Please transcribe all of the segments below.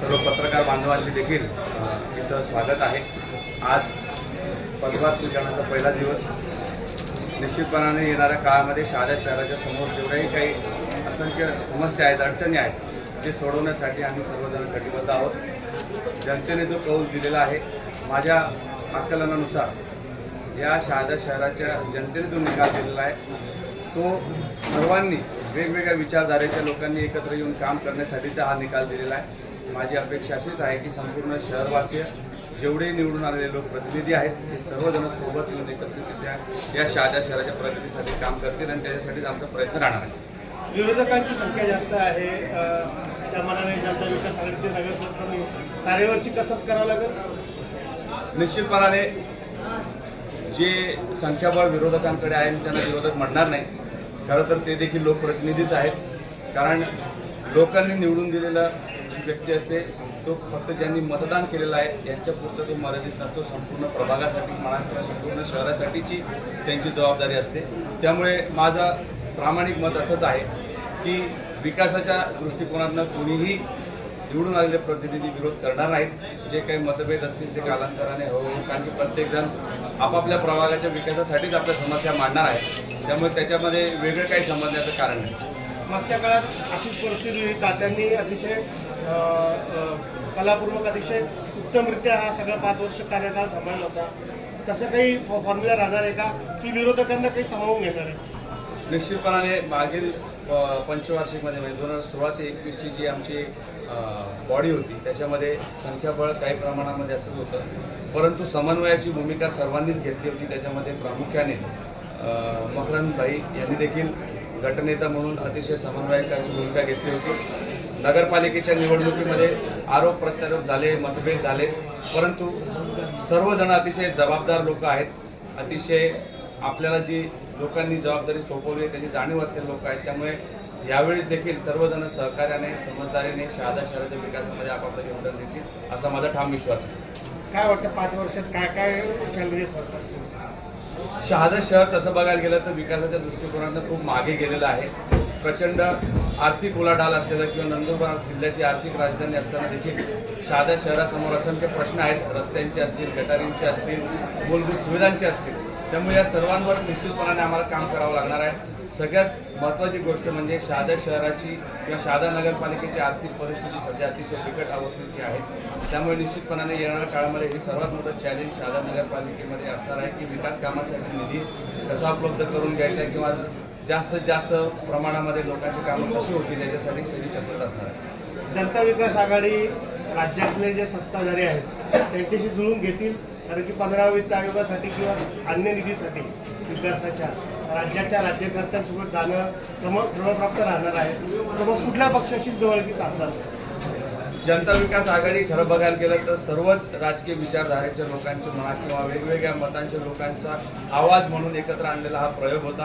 सर्व पत्रकार बांधवांचे देखील इथं स्वागत आहे. आज पदभार स्वीकारण्याचा पहिला दिवस. निश्चितपणाने येणाऱ्या काळामध्ये शहादा शहराच्या समोर जेवढ्याही काही असंख्य समस्या आहेत अडचणी आहेत ते सोडवण्यासाठी आम्ही सर्वजण कटिबद्ध आहोत. जनतेने जो कौल दिलेला आहे माझ्या आकलनानुसार या शहादा शहराच्या जनतेने जो निकाल दिलेला आहे तो सर्वांनी वेगवेगळ्या विचारधारेच्या लोकांनी एकत्र येऊन काम करण्यासाठीचा हा निकाल दिलेला आहे. माझी अपेक्षा अशीच आहे की संपूर्ण शहरवासीय जेवढे निवडून आलेले लोकप्रतिनिधी आहेत ते सर्वजण सोबत येऊन एकत्रितरित्या या शहादा शहराच्या प्रगतीसाठी काम करतील आणि त्याच्यासाठीच आमचा प्रयत्न राहणार आहे. विरोधकांची संख्या जास्त आहे. त्या मनाने जनता विकास आघाडीचे नगरसेवकांनी तारेवरची कसरत करावं लागेल? निश्चितपणाने जे संख्याबळ विरोधकांकडे आहे त्यांना विरोधक म्हणणार नाही. खरं तर ते देखील लोकप्रतिनिधीच आहेत. कारण लोकांनी निवडून दिलेला जी व्यक्ती असते तो फक्त ज्यांनी मतदान केलेलं आहे यांच्या तो मर्यादित नसतो. संपूर्ण प्रभागासाठी म्हणा किंवा संपूर्ण शहरासाठीची त्यांची जबाबदारी असते. त्यामुळे माझा प्रामाणिक मत असंच आहे की विकासाच्या दृष्टिकोनातनं कोणीही निवडून आलेले प्रतिनिधी विरोध करणार नाहीत. जे काही मतभेद असतील ते कालांतराने हो कारण की प्रत्येकजण आपापल्या प्रभागाच्या विकासासाठीच आपल्या समस्या मांडणार आहे. त्यामुळे त्याच्यामध्ये वेगळं काही समजण्याचं कारण नाही. मागच्या काळात अशीच परिस्थिती होती. तात्यांनी अतिशय कलापूर्वक अतिशय उत्तमरित्या हा सगळा पाच वर्ष कार्यकाळ सांभाळला होता. तसं काही फॉ- फॉर्म्युला राहणार आहे का? की विरोधकांना काही सामावून घेणार आहे? निश्चितपणाने मागील पंचवार्षिकमध्ये म्हणजे दोन हजार सोळा ते एकवीसची जी आमची बॉडी होती त्याच्यामध्ये संख्याबळ काही प्रमाणामध्ये असंच होतं. परंतु समन्वयाची भूमिका सर्वांनीच घेतली होती. त्याच्यामध्ये प्रामुख्याने अ, मकरंदभाई यांनी देखील गटनेता म्हणून अतिशय समन्वयकाची भूमिका घेतली होती. नगरपालिकेच्या निवडणुकीमध्ये आरोप प्रत्यारोप झाले मतभेद झाले. परंतु सर्वजण अतिशय जबाबदार लोक आहेत. अतिशय आपल्याला जी लोकांनी जबाबदारी सोपवली आहे त्याची जाणीव असलेले लोक आहेत. त्यामुळे यावेळेस देखील सर्वजण सहकार्याने समजदारीने शहादा शहराच्या विकासामध्ये आपापलं योगदान देतील असा माझा ठाम विश्वास आहे. काय वाटतं पाच वर्षात काय काय चॅलेंजेस वाटतात शहादा शहर तसं बघायला गेलं तर विकासाच्या दृष्टिकोनातून खूप मागे गेलेलं आहे. प्रचंड आर्थिक उलाढाल असलेलं किंवा नंदुरबार जिल्ह्याची आर्थिक राजधानी असताना देखील शहादा शहरासमोर असंख्य प्रश्न आहेत. रस्त्यांचे असतील गटारींचे असतील मूलभूत सुविधांचे असतील. त्यामुळे या सर्वांवर निश्चितपणाने आम्हाला काम करावं लागणार आहे. सगळ्यात महत्त्वाची गोष्ट म्हणजे शहादा शहराची किंवा शहादा नगरपालिकेची आर्थिक परिस्थिती सध्या अतिशय बिकट अवस्थेची आहे. त्यामुळे निश्चितपणाने येणाऱ्या काळामध्ये हे सर्वात मोठं चॅलेंज शहादा नगरपालिकेमध्ये असणार आहे की विकास कामासाठी निधी कसा उपलब्ध करून घ्यायचा किंवा जास्तीत जास्त प्रमाणामध्ये लोकांची कामं कशी होतील याच्यासाठी सगळी कसरत असणार आहे. जनता विकास आघाडी राज्यातले जे सत्ताधारी आहेत त्यांच्याशी जुळून घेतील. कारण की पंधरा वित्त आयोगासाठी किंवा अन्य निधीसाठी विकासाच्या राज्याच्या राज्यकर्त्यांसोबत जाणं क्रम क्रमप्राप्त राहणार आहे. तर मग कुठल्या पक्षाशी जवळकी साधतात जनता विकास आघाडी खरं बघायला गेलं तर सर्वच राजकीय विचारधारेच्या लोकांचे म्हणा किंवा वेगवेगळ्या मतांच्या लोकांचा आवाज म्हणून एकत्र आणलेला हा प्रयोग होता.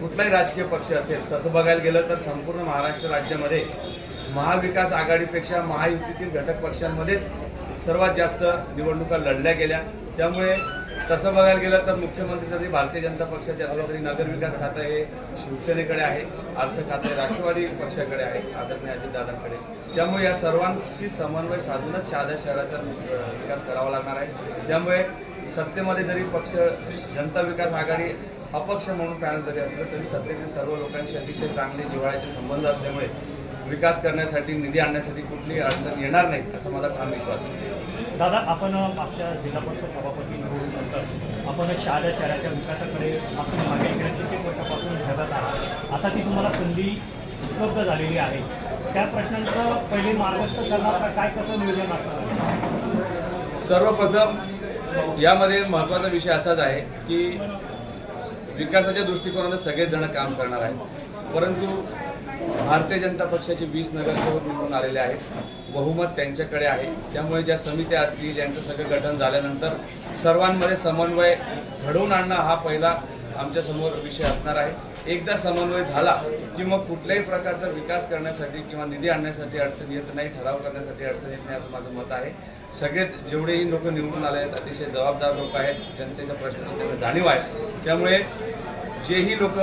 कुठलाही राजकीय पक्ष असेल तसं बघायला गेलं तर संपूर्ण महाराष्ट्र राज्यामध्ये महाविकास आघाडीपेक्षा महायुतीतील घटक पक्षांमध्येच सर्वात जास्त निवडणुका लढल्या गेल्या. त्यामुळे तसं बघायला गेलं तर मुख्यमंत्री जरी भारतीय जनता पक्षाचे असले तरी नगरविकास खातं हे शिवसेनेकडे आहे अर्थ खातं राष्ट्रवादी पक्षाकडे आहे आदरणीय अजितदादांकडे. त्यामुळे या सर्वांशी समन्वय साधूनच शहादा शहराचा विकास करावा लागणार आहे. त्यामुळे सत्तेमध्ये जरी पक्ष जनता विकास आघाडी अपक्ष म्हणून पॅनल जरी असलं तरी सत्तेतील सर्व लोकांशी अतिशय चांगले जिव्हाळ्याचे संबंध असल्यामुळे विकास करण्यासाठी निधी आणण्यासाठी कुठलीही अडचण येणार नाही असा माझा ठाम विश्वास आहे. दादा आपण मागच्या जिल्हा परिषद सभापती निवडूनंतर आपण शहादा शहराच्या विकासाकडे आपण मागे गेल्या कित्येक वर्षापासून झगत आहात? आता ती तुम्हाला संधी उपलब्ध झालेली आहे. त्या प्रश्नांचं पहिले मार्गस्थ करणार का काय कसं नियोजन असणार सर्वप्रथम यामध्ये महत्त्वाचा विषय असाच आहे की विकासाच्या दृष्टिकोनानं सगळेच जण काम करणार आहेत. परंतु भारतीय जनता पक्षाचे वीस नगरसेवक निवडून आलेले आहेत. बहुमत त्यांच्याकडे आहे. त्यामुळे ज्या समित्या असतील यांचं सगळं गठन झाल्यानंतर सर्वांमध्ये समन्वय घडवून आणणं हा पहिला आमच्यासमोर विषय असणार आहे. एकदा समन्वय झाला की मग कुठल्याही प्रकारचा विकास करण्यासाठी किंवा निधी आणण्यासाठी अडचण येत नाही ठराव करण्यासाठी अडचण येत नाही असं माझं मत आहे. सगळेच जेवढेही लोक निवडून आले आहेत अतिशय जबाबदार लोक आहेत. जनतेच्या प्रश्नाची त्यांना जाणीव आहे. त्यामुळे जेही लोक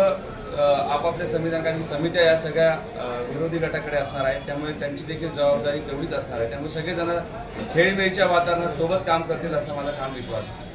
आपापल्या संविधानिकांची समित्या या सगळ्या विरोधी गटाकडे असणार आहेत. त्यामुळे त्यांची देखील जबाबदारी तेवढीच असणार आहे. त्यामुळे सगळेजण खेळीमेळीच्या वातावरणात सोबत काम करतील असा माझा ठाम विश्वास आहे.